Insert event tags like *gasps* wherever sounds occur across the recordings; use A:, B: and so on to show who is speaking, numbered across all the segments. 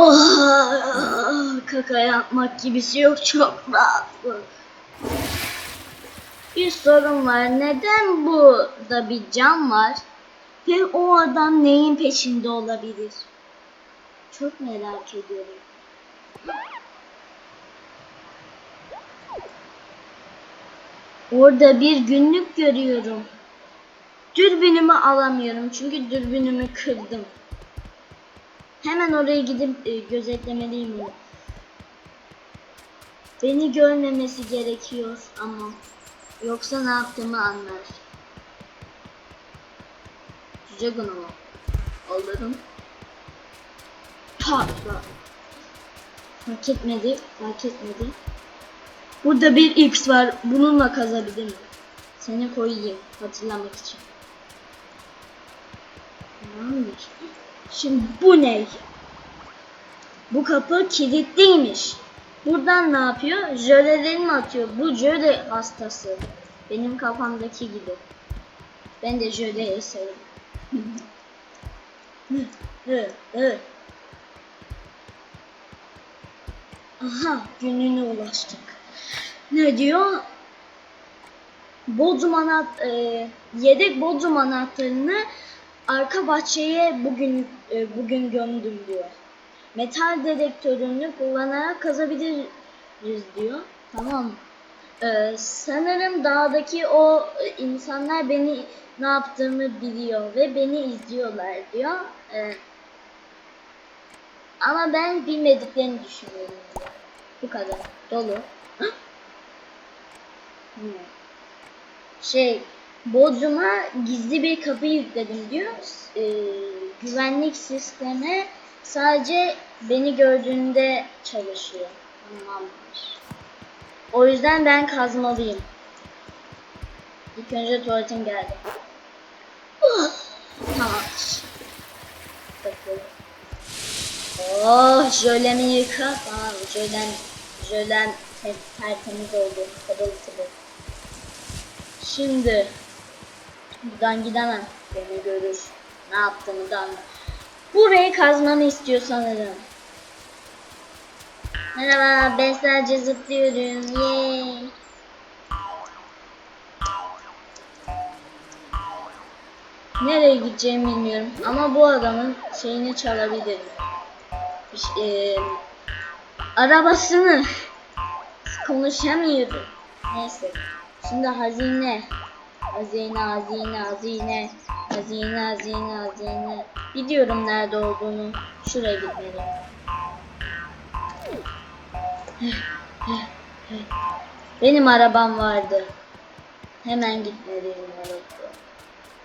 A: Oh, kaka yapmak gibisi yok çok rahat bu. Bir sorun var. Neden burada bir cam var? Ve o adam neyin peşinde olabilir? Çok merak ediyorum. Orada bir günlük görüyorum. Dürbünümü alamıyorum çünkü dürbünümü kırdım. Hemen oraya gidip e, gözetlemeliyim. Beni görmemesi gerekiyor ama yoksa ne yaptığımı anlar. Cüce bunu alırım. Patla. Fark etmedi, fark etmedi. Burada bir X var. Bununla kazabilirim. Seni koyayım hatırlamak için. Tamamdır. Şimdi bu ne? Bu kapı kilitliymiş. Buradan ne yapıyor? Jölelerini atıyor. Bu jöle hastası. Benim kafamdaki gibi. Ben de hı, hı. Aha gününe ulaştık. Ne diyor? Bodrum anahtar, e, yedek bodrum anahtarını arka bahçeye bugün e, bugün gömdüm diyor. Metal dedektörünü kullanarak kazabiliriz diyor. Tamam. mı? E, sanırım dağdaki o e, insanlar beni ne yaptığımı biliyor ve beni izliyorlar diyor. E, ama ben bilmediklerini düşünüyorum. Bu kadar. Dolu. *gasps* Şey, Bodrum'a gizli bir kapı yükledim diyor. Ee, güvenlik sistemi sadece beni gördüğünde çalışıyor. Tamamdır. O yüzden ben kazmalıyım. İlk önce tuvaletim geldi. Oh, tamamdır. Bakalım. Oh, jölemi yıka. Tamam, jölen, jölen te- tertemiz oldu. Pırıl. Şimdi buradan gidemem. Beni görür. Ne yaptığımı da anlar. Burayı kazmanı istiyor sanırım. Merhaba ben sadece zıplıyorum. Yay. Nereye gideceğimi bilmiyorum ama bu adamın şeyini çalabilirim. Eee arabasını konuşamıyorum. Neyse. Şimdi hazine. Hazine, hazine, hazine. Hazine, hazine, hazine. Biliyorum nerede olduğunu. Şuraya gitmeliyim. Benim arabam vardı. Hemen gitmeliyim arabaya.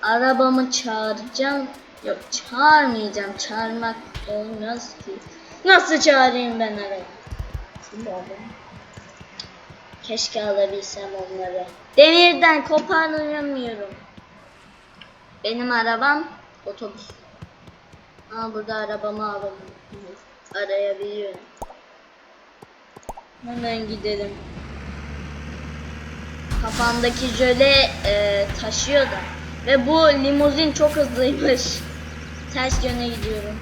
A: Arabamı çağıracağım. Yok çağırmayacağım. Çağırmak olmaz ki. Nasıl çağırayım ben arabayı? Şimdi arabamı. Keşke alabilsem onları. Demirden koparamıyorum. Benim arabam otobüs. Aa burada arabamı alalım. Arayabiliyorum. Hemen gidelim. Kafamdaki jöle e, taşıyor da. Ve bu limuzin çok hızlıymış. Ters yöne gidiyorum.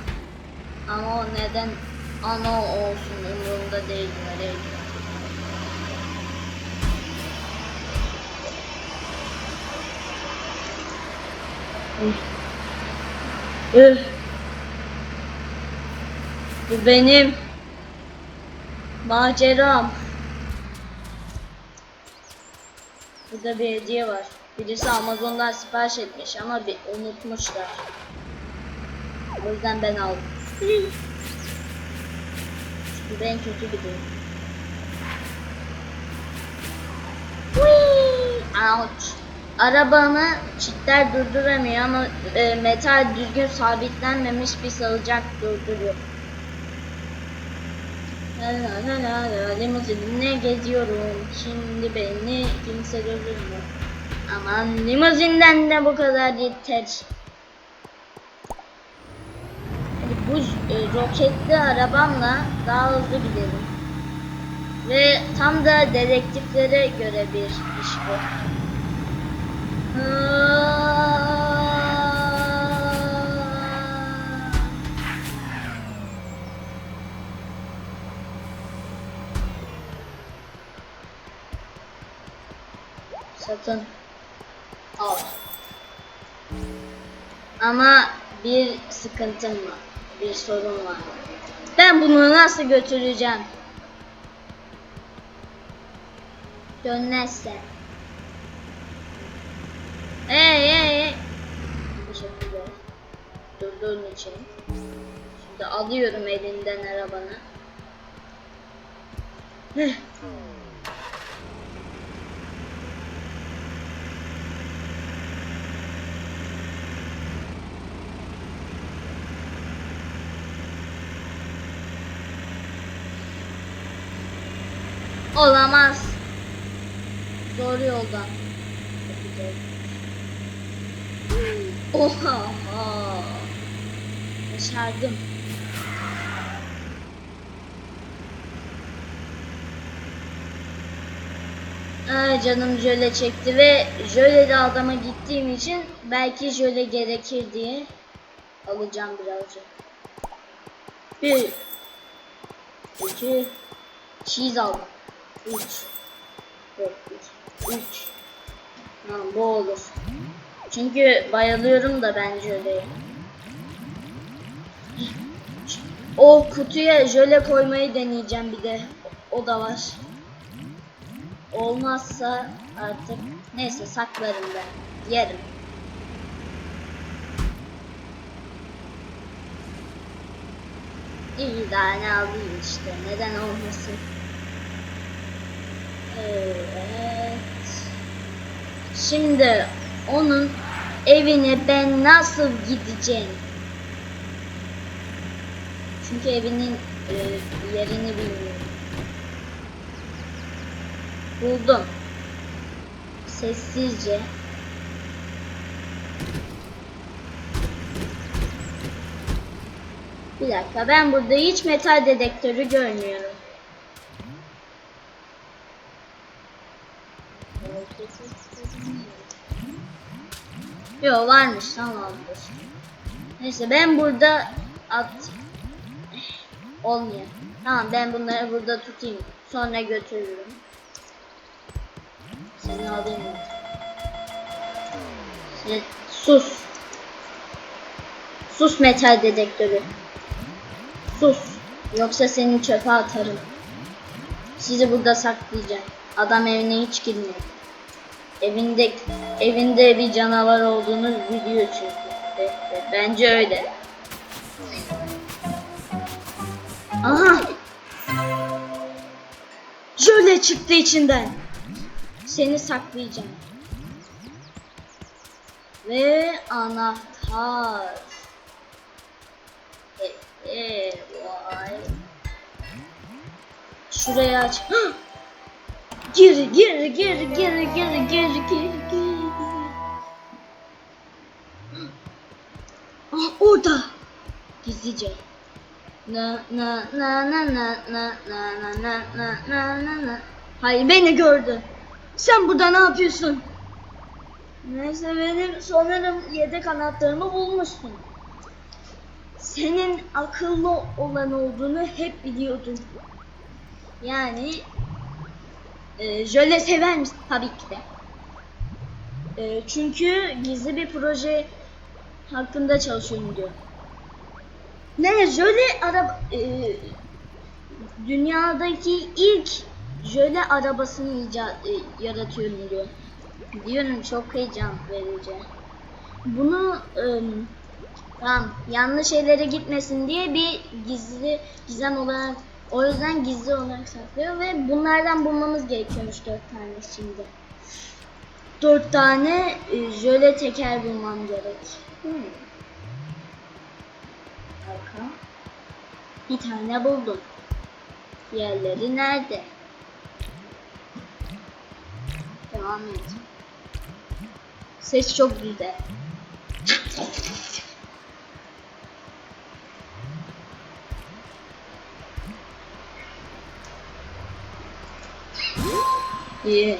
A: Ama o neden ana olsun umurumda değil. Nereye gidiyorum? Bu benim maceram. Burada bir hediye var. Birisi Amazon'dan sipariş etmiş ama bir unutmuşlar. O yüzden ben aldım. Çünkü ben kötü bir durum. Ouch. Arabamı çitler durduramıyor ama e, metal düzgün sabitlenmemiş bir salıncak durduruyor. La la la la limuzinle geziyorum. Şimdi beni kimse durdurmuyor. Aman limuzinden de bu kadar yeter. Bu e, roketli arabamla daha hızlı gidelim. Ve tam da dedektiflere göre bir iş bu. Satın al. Ama bir sıkıntım var. Bir sorun var. Ben bunu nasıl götüreceğim? Dönmezse. Hey hey hey. Teşekkürler. Durduğun için. Şimdi alıyorum elinden arabanı. Olamaz. Doğru yoldan. Oha. Başardım. Aa, canım jöle çekti ve jöle de adama gittiğim için belki jöle gerekir diye alacağım birazcık. Bir, iki, cheese aldım. Üç, dört, üç, üç. Tamam bu olur. Çünkü bayılıyorum da ben jöleye. O kutuya jöle koymayı deneyeceğim bir de. O da var. Olmazsa artık neyse saklarım ben. Yerim. İyi tane alayım işte. Neden olmasın? Evet. Şimdi onun evine ben nasıl gideceğim? Çünkü evinin e, yerini bilmiyorum. Buldum. Sessizce. Bir dakika ben burada hiç metal dedektörü görmüyorum. Yo varmış tamamdır. Neyse ben burada at olmuyor. Tamam ben bunları burada tutayım. Sonra götürürüm. Seni alayım. Sen- sus. Sus metal dedektörü. Sus. Yoksa seni çöpe atarım. Sizi burada saklayacağım. Adam evine hiç girmiyor. Evinde evinde bir canavar olduğunu biliyor çünkü. Bence öyle. Aha. Jöle çıktı içinden. Seni saklayacağım. Ve anahtar. E, e, vay. Şuraya aç. *gasps* Gir gir gir gir gir gir gir gir. Ah orada. Gizlice. Na na na na na na na na na na na na na. Hayır beni gördü. Sen burada ne yapıyorsun? Neyse benim sanırım yedek anahtarımı bulmuşsun. Senin akıllı olan olduğunu hep biliyordum. Yani e, jöle sever misin? Tabii ki de. E, çünkü gizli bir proje hakkında çalışıyorum diyor. Ne jöle araba e, dünyadaki ilk jöle arabasını icat e, yaratıyorum diyor. Diyorum çok heyecan verici. Bunu e, tamam yanlış şeylere gitmesin diye bir gizli gizem olarak o yüzden gizli olarak saklıyor ve bunlardan bulmamız gerekiyormuş dört tane şimdi. Dört tane e, jöle teker bulmam gerek. Hmm. Bir tane buldum. Diğerleri nerede? Devam et. Ses çok güzel. İyi.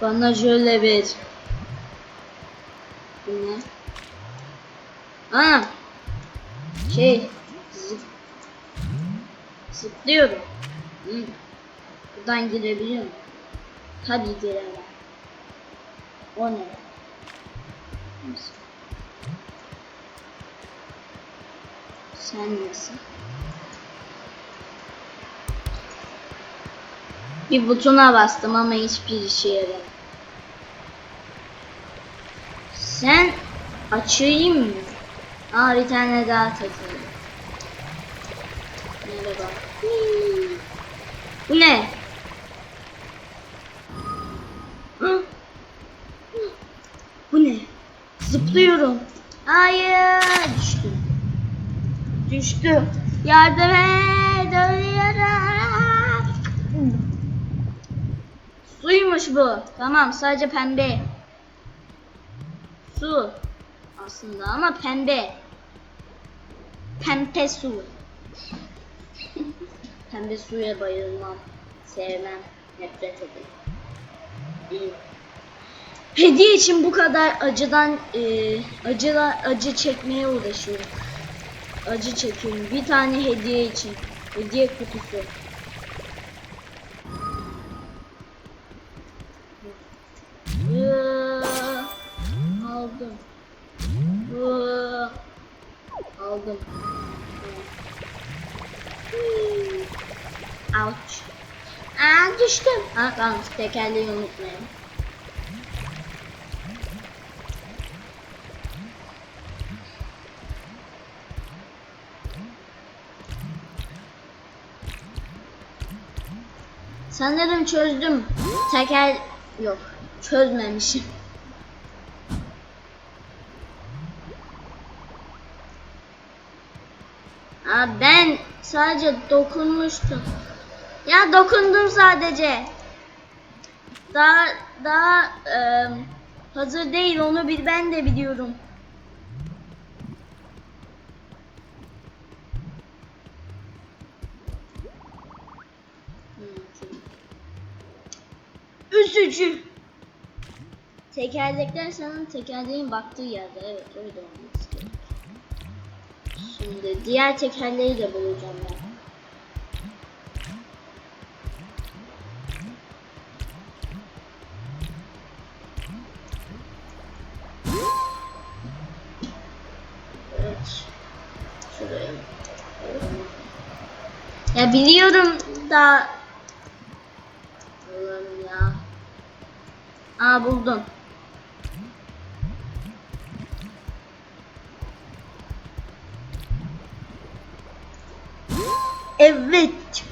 A: Bana şöyle ver. Bu ne? Ha. Şey. Zıp. Zıplıyorum. Hı. Buradan girebiliyor muyum? Tabii giremem. O ne? Sen nasıl? Bir butona bastım ama hiçbir işe yaramadı. Sen açayım mı? Aa bir tane daha takıldı. Merhaba. Hmm. Bu ne? Tamam sadece pembe. Su. Aslında ama pembe. Pembe su. *laughs* pembe suya bayılmam. Sevmem. Nefret ederim. İyi. Hediye için bu kadar acıdan e, acıla, acı çekmeye uğraşıyorum. Acı çekiyorum. Bir tane hediye için. Hediye kutusu. Ha tamam tekerleği unutmayalım. Sanırım çözdüm. Teker yok. Çözmemişim. Aa, ben sadece dokunmuştum. Ya dokundum sadece. Daha daha e, hazır değil onu bir ben de biliyorum. Hmm, Üzücü. Tekerlekler sanırım tekerleğin baktığı yerde. Evet öyle olması gerek. Şimdi diğer tekerleği de bulacağım ben. Evet. Şuraya. Ya biliyorum da Allah'ım ya. Aa buldum. Evet.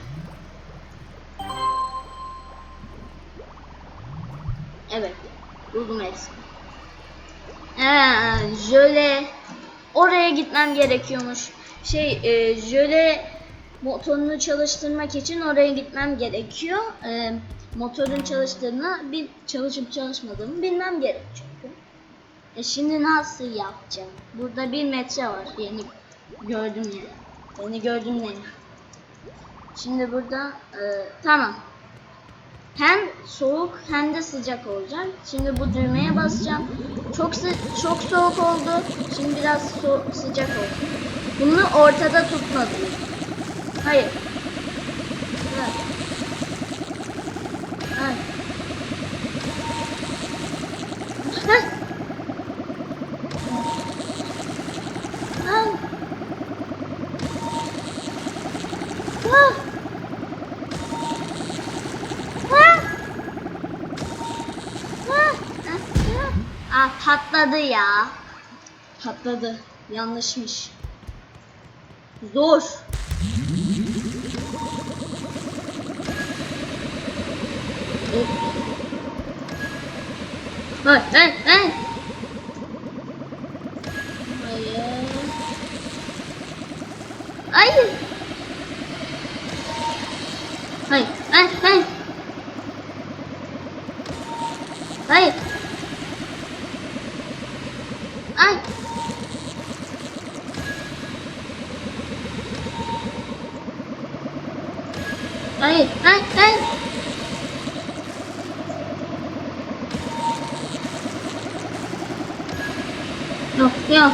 A: Evet. Buldum hepsini. Ee, jöle oraya gitmem gerekiyormuş. Şey, e, jöle motorunu çalıştırmak için oraya gitmem gerekiyor. E, motorun çalıştığını, bir çalışıp çalışmadığımı bilmem gerek çünkü. E şimdi nasıl yapacağım? Burada bir metre var. Yeni gördüm yeni. Yeni gördüm yeni. Şimdi burada e, tamam. Hem soğuk hem de sıcak olacak. Şimdi bu düğmeye basacağım. Çok çok soğuk oldu. Şimdi biraz so sıcak oldu. Bunu ortada tutmalıyım. Hayır. Hayır. Hayır. Ah. Ah. Ah. Ah, patladı ya. Patladı. Yanlışmış. Zor. Hop. Hayır, hayır, hayır. Hayır. Hayır. Hayır, hayır, hayır. Hayır. Ay. Hayır, hayır, hayır. Yok, yok.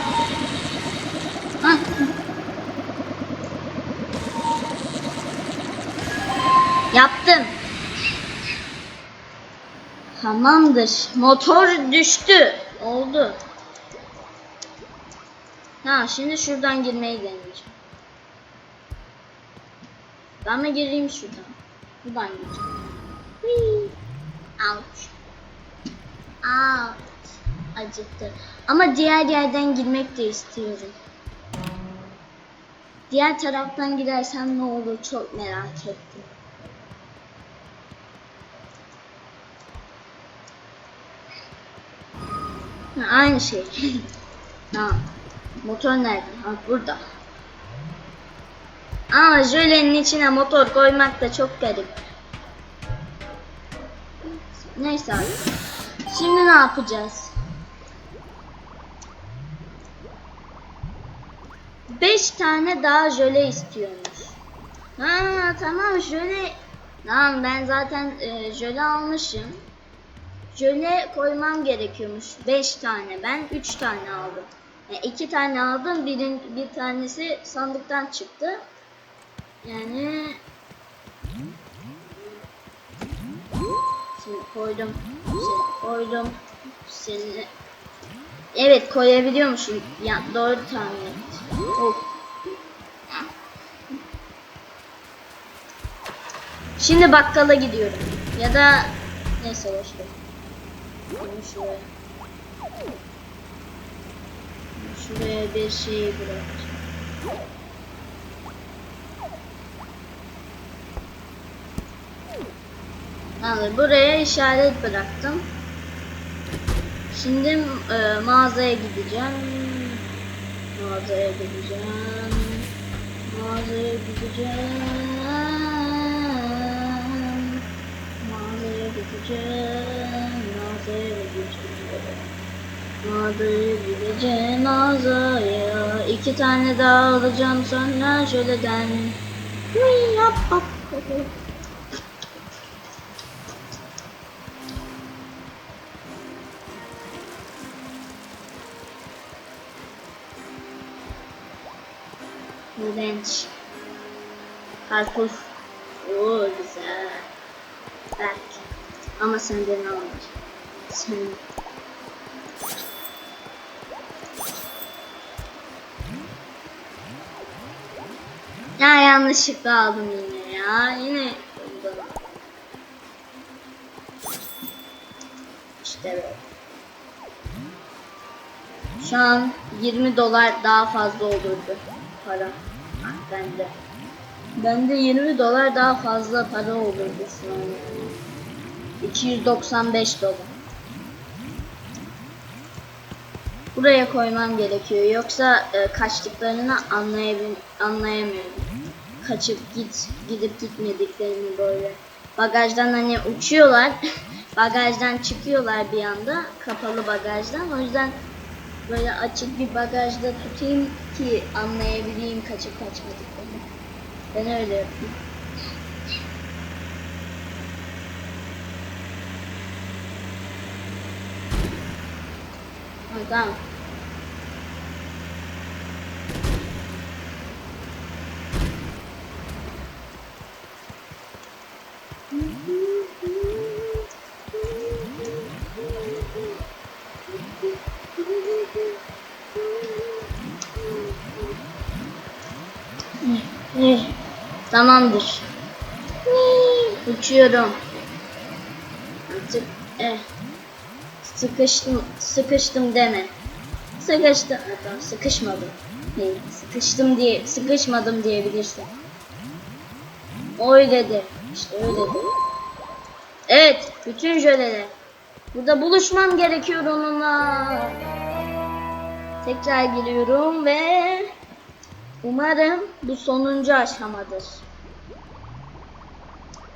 A: Yaptım. Tamamdır. Motor düştü. Oldu. Ha şimdi şuradan girmeyi deneyeceğim. Ben mi gireyim şuradan? Buradan gireceğim. Whee! Ouch. Ouch. Acıttı. Ama diğer yerden girmek de istiyorum. Diğer taraftan gidersem ne olur çok merak ettim. Aynı şey. *laughs* ha. Motor nerede? Ha burada. Ama jölenin içine motor koymak da çok garip. Neyse abi. Şimdi ne yapacağız? 5 tane daha jöle istiyormuş. Ha tamam jöle. Tamam ben zaten e, jöle almışım. Jöle koymam gerekiyormuş. 5 tane. Ben 3 tane aldım. 2 tane aldım. Birin, bir tanesi sandıktan çıktı. Yani Şimdi koydum. Seni koydum. Seni Evet koyabiliyormuşum. Ya doğru tahmin ettim. Şimdi bakkala gidiyorum. Ya da neyse boş ver. Bunu şuraya. Şuraya bir şey bırakacağım. Yani buraya işaret bıraktım. Şimdi e, mağazaya gideceğim. Mağazaya gideceğim. Mağazaya gideceğim. Mağazaya gideceğim. Mağazaya gideceğim. Mağazaya gideceğim mağazaya. İki tane daha alacağım sonra şöleden. Uy, yap, yap, İğrenç. Karpuz. Oo güzel. Belki. Ama senden almış. Sen. Ya yanlışlıkla aldım yine ya. Yine. İşte böyle. Şu an 20 dolar daha fazla olurdu para. Bende. Bende 20 dolar daha fazla para olurdu şu an yani. 295 dolar. Buraya koymam gerekiyor. Yoksa e, kaçtıklarını anlayamıyorum. Kaçıp git gidip gitmediklerini böyle. Bagajdan hani uçuyorlar. *laughs* bagajdan çıkıyorlar bir anda. Kapalı bagajdan. O yüzden böyle açık bir bagajda tutayım ki anlayabileyim kaçıp kaçmadıklarını. Ben öyle yapayım. Tamam. Tamamdır. Uçuyorum. Artık eh. Sıkıştım, sıkıştım deme. Sıkıştım, Ha, tamam, sıkışmadım. Değil, sıkıştım diye, sıkışmadım diyebilirsin. Öyledir, işte öyledir. Evet, bütün jöleler. Burada buluşmam gerekiyor onunla. Tekrar giriyorum ve umarım bu sonuncu aşamadır.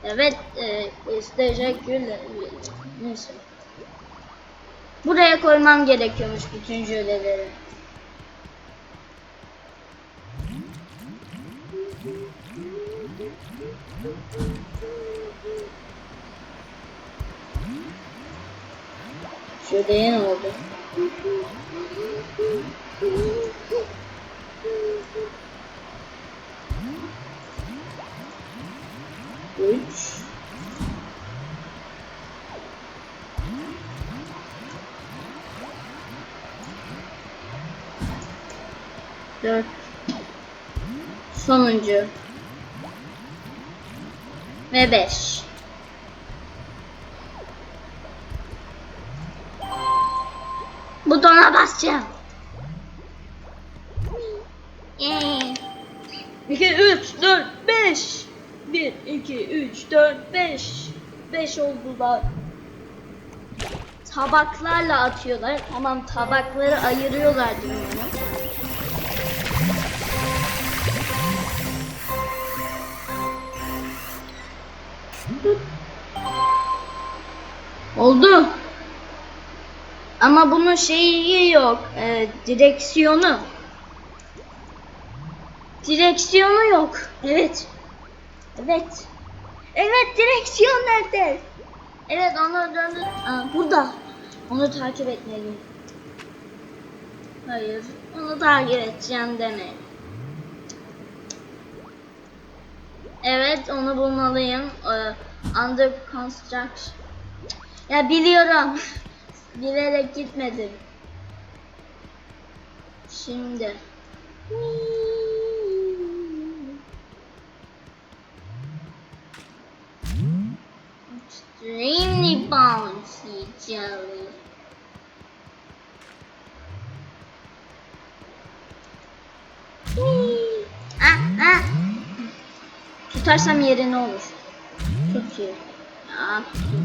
A: Evet, e, teşekkürler. Neyse. Buraya koymam gerekiyormuş bütün jöleleri. Jöleye ne oldu? 3 4 sonuncu ve 5 butona basacağım. Yay. 2 3 4 5 1 2 3 4 5 5 oldular. Tabaklarla atıyorlar. Tamam tabakları ayırıyorlar dünyana. Oldu. Ama bunun şeyi yok. e, direksiyonu. Direksiyonu yok. Evet. Evet. Evet direksiyon nerede? Evet onu döndü. Aa, burada. Onu takip etmeliyim. Hayır. Onu takip edeceğim deme. Evet onu bulmalıyım. Ee, under construction. Ya biliyorum. *laughs* Bilerek gitmedim. Şimdi. Extremely bouncy jelly. Ah, ah. Tutarsam olur. Yeri. Ah, tut.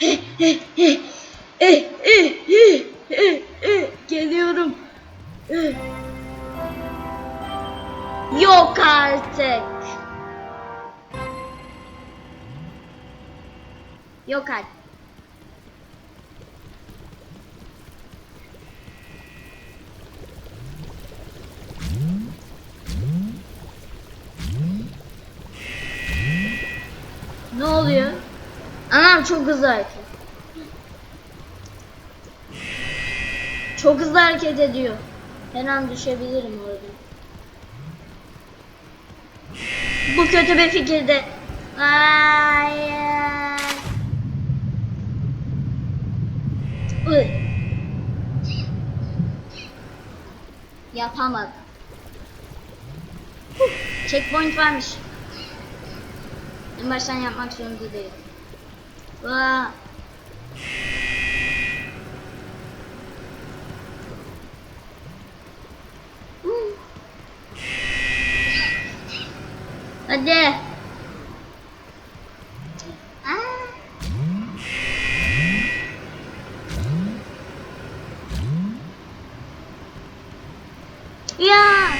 A: Eh, eh, eh, eh, Geliyorum. Yok artık. Yok artık. Ne oluyor? Anam çok hızlı hareket. Çok hızlı hareket ediyor. Her an düşebilirim orada. Bu kötü bir fikirdi. Hayır. Yapamadım. Checkpoint varmış. En baştan yapmak zorunda değil. Vaa. Hmm. Hadi. Ya.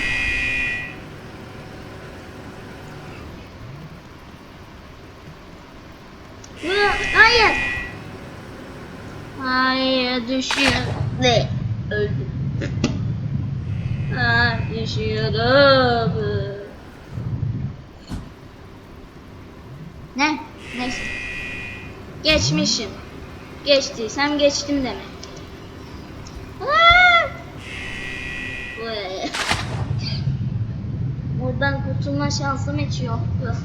A: Hayır. Hayır düşüyor. Ne? Öldüm. Ah düşüyorum. Ne? Neyse. Geçmişim. Geçtiysem geçtim demek. Buradan kurtulma şansım hiç yoktu.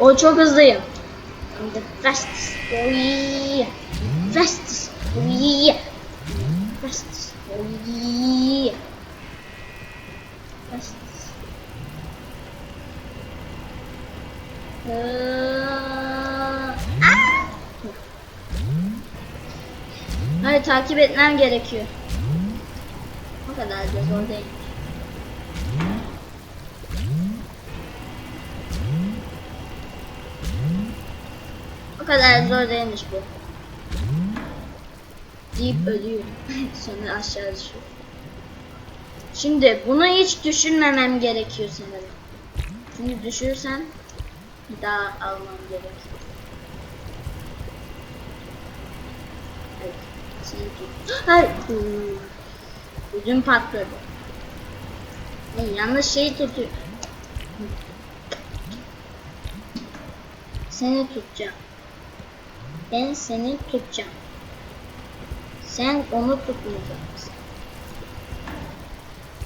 A: O çok hızlıyım. I'm the fastest boy. Fastest ah! Hayır takip etmem gerekiyor. O kadar da zor değil. O kadar zor değilmiş bu. Deyip ölüyor. Sonra aşağı düşüyor. Şimdi bunu hiç düşünmemem gerekiyor sanırım. Çünkü düşürsem bir daha almam gerekiyor. Evet. Hayır. Ödüm patladı. Ne yanlış şeyi tutuyor. Seni tutacağım. Ben seni tutacağım. Sen onu tutmayacaksın.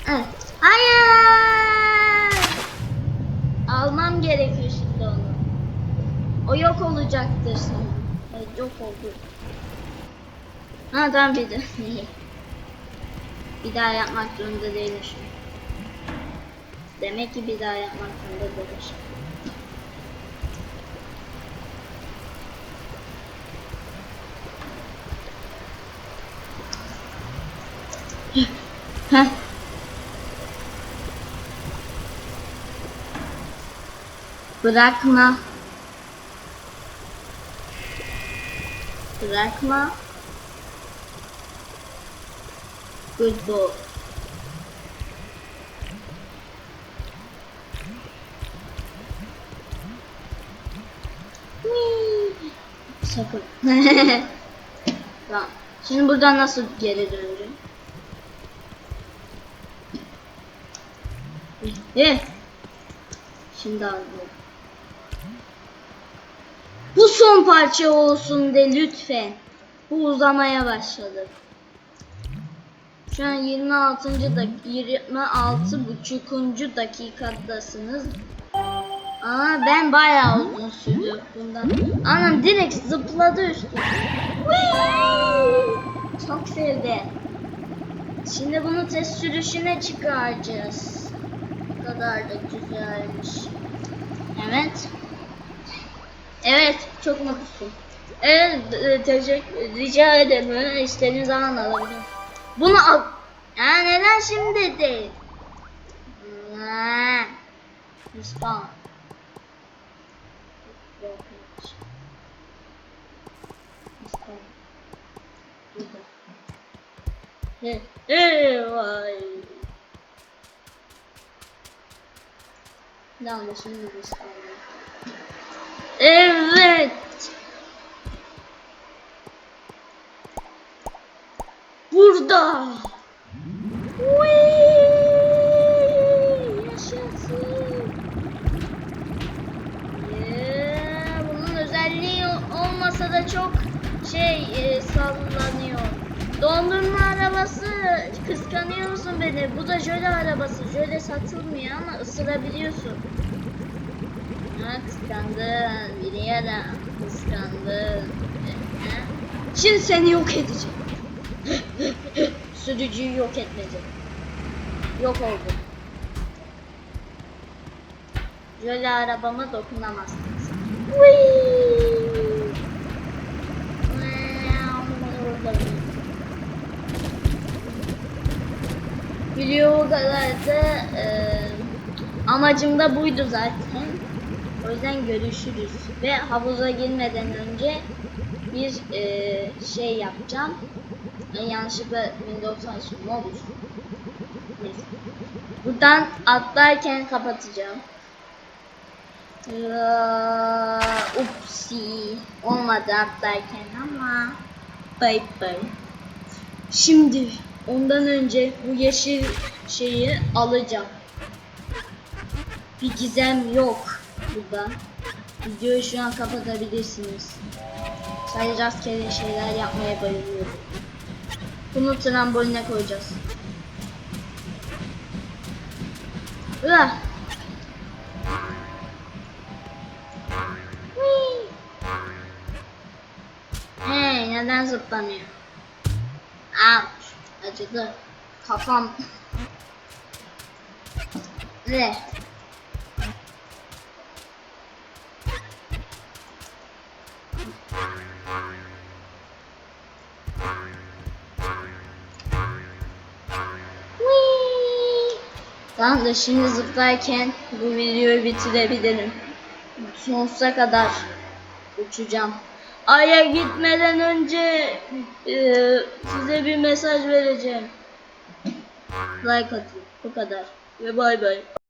A: Evet. Hayır! Almam gerekiyor şimdi onu. O yok olacaktır sonra. Evet yok oldu. Ha tamam bir de. *laughs* bir daha yapmak zorunda değilmişim. Demek ki bir daha yapmak zorunda değilmişim. Heh. Bırakma. Bırakma. Good boy. Sakın. *laughs* tamam. Şimdi buradan nasıl geri döneceğim? Eh. Şimdi aldım. Bu son parça olsun de lütfen. Bu uzamaya başladı. Şu an 26. dak 26 buçukuncu dakikadasınız. Aa ben bayağı uzun sürdü bundan. Anam direkt zıpladı üstüne. Çok sevdi. Şimdi bunu test sürüşüne çıkaracağız. Kadar da güzelmiş. Evet. Evet, çok mutlusun. Evet, e, teşekkür, rica ederim. İstediğin zaman alabilirim. Bunu al. Ya neden şimdi değil? Ha. Respawn. Respawn. Burada. He, he, vay. Evet. Burada. Whee! Yaşasın. Yeah, bunun özelliği olmasa da çok şey e, sallanıyor. Dondurma arabası kıskanıyor musun beni? Bu da jöle arabası. Jöle satılmıyor ama ısırabiliyorsun. Ha kıskandın. Biliyorum. Kıskandın. Şimdi seni yok edeceğim. *laughs* Sürücüyü yok etmeyecek. Yok oldu. Jöle arabama dokunamazsınız. Video bu kadar da e, amacım da buydu zaten. O yüzden görüşürüz. Ve havuza girmeden önce bir e, şey yapacağım. Ben yanlışlıkla Windows. Ne olur. Neyse. Buradan atlarken kapatacağım. Aa, Upsi. Olmadı atlarken ama. Bye bye. Şimdi ondan önce bu yeşil şeyi alacağım. Bir gizem yok burada. Videoyu şu an kapatabilirsiniz. Sadece rastgele şeyler yapmaya bayılıyorum. Bunu tramboline koyacağız. Whee! Hey, neden zıplamıyor? Ouch, acıdı. Kafam. Whee! Tamam da şimdi zıplarken bu videoyu bitirebilirim. Sonsuza kadar uçacağım. Ay'a gitmeden önce e, size bir mesaj vereceğim. Like atın. Bu kadar. Ve bay bay.